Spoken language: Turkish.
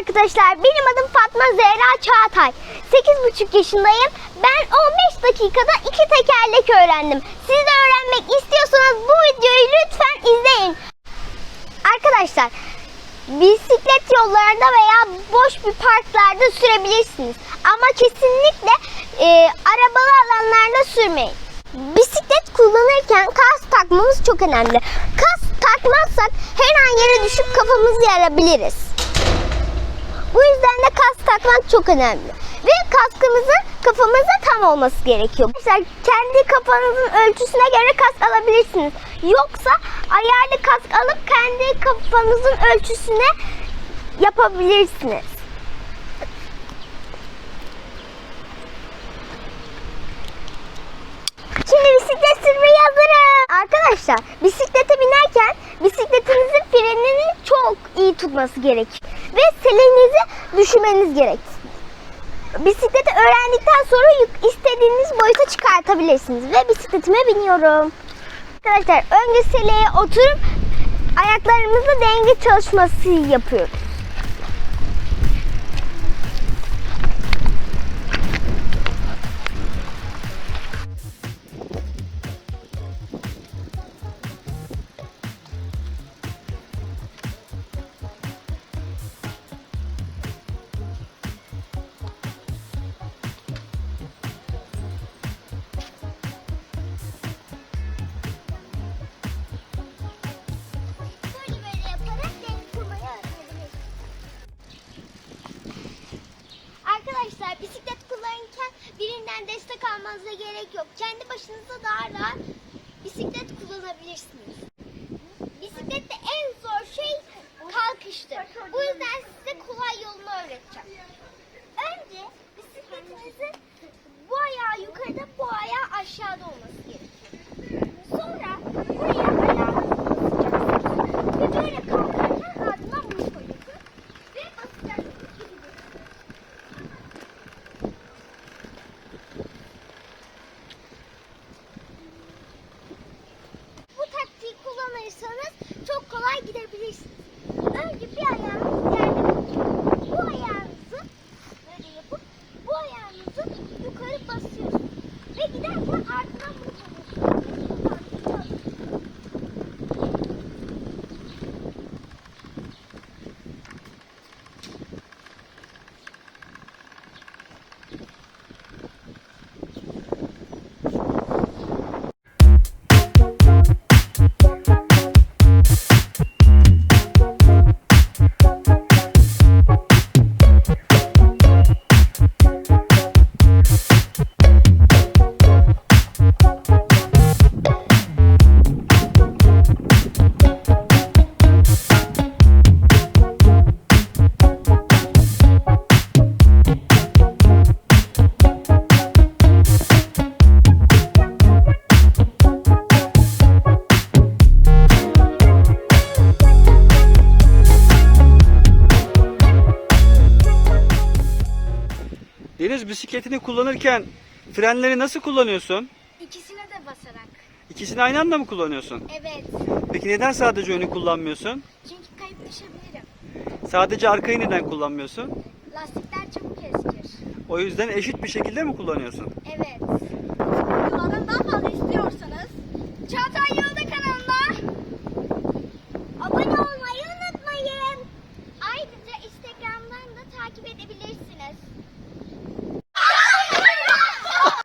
arkadaşlar. Benim adım Fatma Zehra Çağatay. 8,5 yaşındayım. Ben 15 dakikada iki tekerlek öğrendim. Siz de öğrenmek istiyorsanız bu videoyu lütfen izleyin. Arkadaşlar bisiklet yollarında veya boş bir parklarda sürebilirsiniz. Ama kesinlikle e, arabalı alanlarda sürmeyin. Bisiklet kullanırken kas takmamız çok önemli. Kas takmazsak her an yere düşüp kafamızı yarabiliriz. Bu yüzden de kas takmak çok önemli. Ve kaskımızın kafamıza tam olması gerekiyor. Arkadaşlar kendi kafanızın ölçüsüne göre kask alabilirsiniz. Yoksa ayarlı kask alıp kendi kafanızın ölçüsüne yapabilirsiniz. Şimdi bisiklet sürmeye hazırım. Arkadaşlar bisiklete binerken bisikletinizin frenini çok iyi tutması gerek. Ve selenizi düşürmeniz gerek. Bisikleti öğrendikten sonra istediğiniz boyuta çıkartabilirsiniz. Ve bisikletime biniyorum. Arkadaşlar önce seleye oturup ayaklarımızla denge çalışması yapıyoruz. Arkadaşlar bisiklet kullanırken birinden destek almanıza gerek yok. Kendi başınıza daha rahat bisiklet kullanabilirsiniz. Bisiklette en zor şey kalkıştır. Bu yüzden size kolay yolunu öğreteceğim. Önce bisikletinizin bu ayağı yukarıda, bu ayağı aşağıda olması gerekiyor. Sonra buraya ayağınızı basacaksınız. Ve böyle kalkarken ardından bunu koyuyorsunuz. Ve basacaksınız. Bu taktiği kullanırsanız çok Önce bir ayağınızı yerde. Bu ayağınızı böyle yapıp bu ayağınızı yukarı basıyorsunuz. Ve giderken ardından bunu Deniz bisikletini kullanırken frenleri nasıl kullanıyorsun? İkisine de basarak. İkisini aynı anda mı kullanıyorsun? Evet. Peki neden sadece önü kullanmıyorsun? Çünkü kayıp düşebilirim. Sadece arkayı neden kullanmıyorsun? Lastikler çabuk eskir. O yüzden eşit bir şekilde mi kullanıyorsun? Evet.